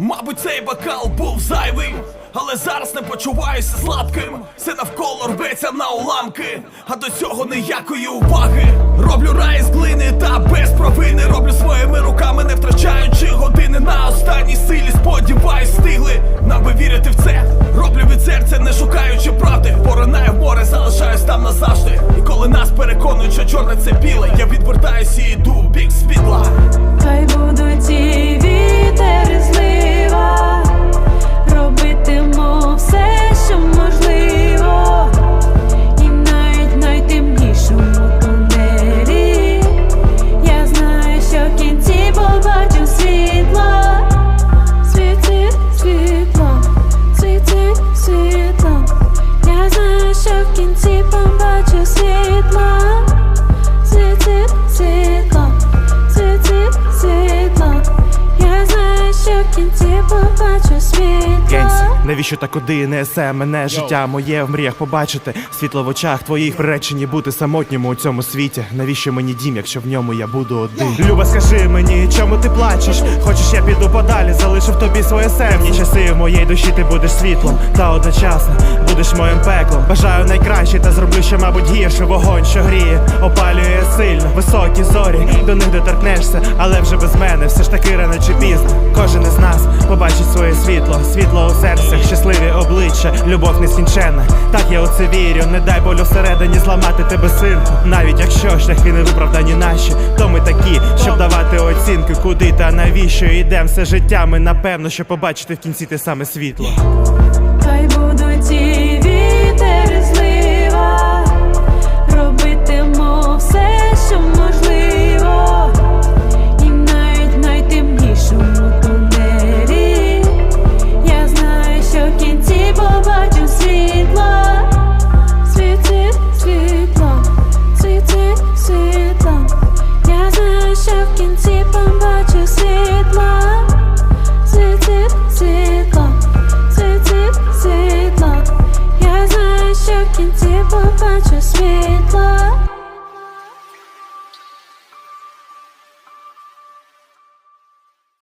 Мабуть, цей бокал був зайвий, але зараз не почуваюся слабким. Все навколо рветься на уламки, а до цього ніякої уваги. Роблю рай з глини знаю, що кінці побачу світло. Генс, навіщо так куди несе мене життя моє в мріях побачити світло в очах твоїх приречені бути самотньому у цьому світі. Навіщо мені дім, якщо в ньому я буду один? Люба, скажи мені, чому ти плачеш? Хочеш, я піду подалі, залишив тобі своє серце. Часи в моїй душі ти будеш світлом, та одночасно будеш моїм пеклом. Бажаю найкраще та зроблю ще, мабуть, гірше вогонь, що гріє, опалює сильно, високі зорі, до них доторкнешся, але вже без мене, все ж таки рано чи пізно. Кожен із нас побачить своє світло, світло у серцях, щасливі обличчя, любов нескінченна. Так я у це вірю, не дай болю всередині зламати тебе, синку. Навіть якщо шляхи не виправдані наші, то ми такі, щоб давати оцінки, куди та навіщо йдем все життя. Ми напевно, щоб побачити в кінці те саме світло.